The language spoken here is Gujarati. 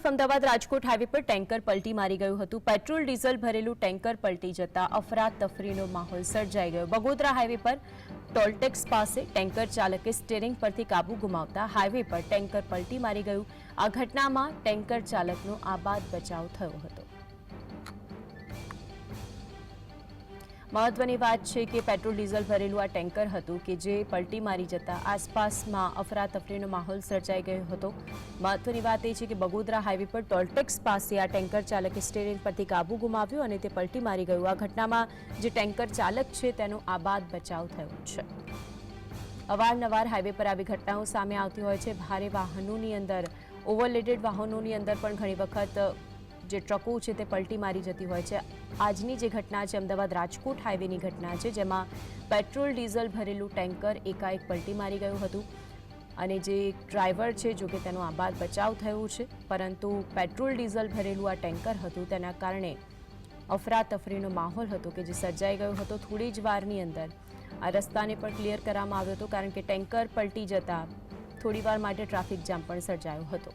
અમદાવાદ રાજકોટ હાઈવે પર ટેન્કર પલટી મારી ગયું હતું. પેટ્રોલ, ડીઝલ ભરેલું ટેન્કર પલટી જતા અફરાતફરીનો માહોલ સર્જાઈ ગયો. બગોદરા હાઈવે પર ટોલટેક્સ પાસે ટેન્કર ચાલકે સ્ટેરિંગ પરથી કાબુ ગુમાવતા હાઈવે પર ટેન્કર પલટી મારી ગયું. આ ઘટનામાં ટેન્કર ચાલકનો આબાદ બચાવ થયો હતો. મહત્વની વાત છે કે પેટ્રોલ, ડીઝલ ભરેલું આ ટેન્કર હતું કે જે પલટી મારી જતા આસપાસમાં અફરાતફરીનો માહોલ સર્જાઈ ગયો હતો. મહત્વની વાત એ છે કે બગોદરા હાઈવે પર ટોલટેક્સ પાસે આ ટેન્કર ચાલકે સ્ટેરિંગ પરથી કાબુ ગુમાવ્યો અને તે પલટી મારી ગયું. આ ઘટનામાં જે ટેન્કર ચાલક છે તેનો આબાદ બચાવ થયો છે. અવારનવાર હાઈવે પર આવી ઘટનાઓ સામે આવતી હોય છે. ભારે વાહનોની અંદર, ઓવરલેટેડ વાહનોની અંદર પણ ઘણી વખત જે ટ્રકો છે તે પલટી મારી જતી હોય છે. આજની જે ઘટના છે, અમદાવાદ રાજકોટ હાઈવેની ઘટના છે, જેમાં પેટ્રોલ, ડીઝલ ભરેલું ટેન્કર એકાએક પલટી મારી ગયું હતું. અને જે ડ્રાઈવર છે, જો કે તેનો આબાદ બચાવ થયો છે, પરંતુ પેટ્રોલ, ડીઝલ ભરેલું આ ટેન્કર હતું, તેના કારણે અફરાતફરીનો માહોલ હતો કે જે સર્જાઈ ગયો હતો થોડી જ વારની અંદર. આ રસ્તાને પણ ક્લિયર કરવામાં આવ્યો હતો, કારણ કે ટેન્કર પલટી જતા થોડીવાર માટે ટ્રાફિક જામ પણ સર્જાયો હતો.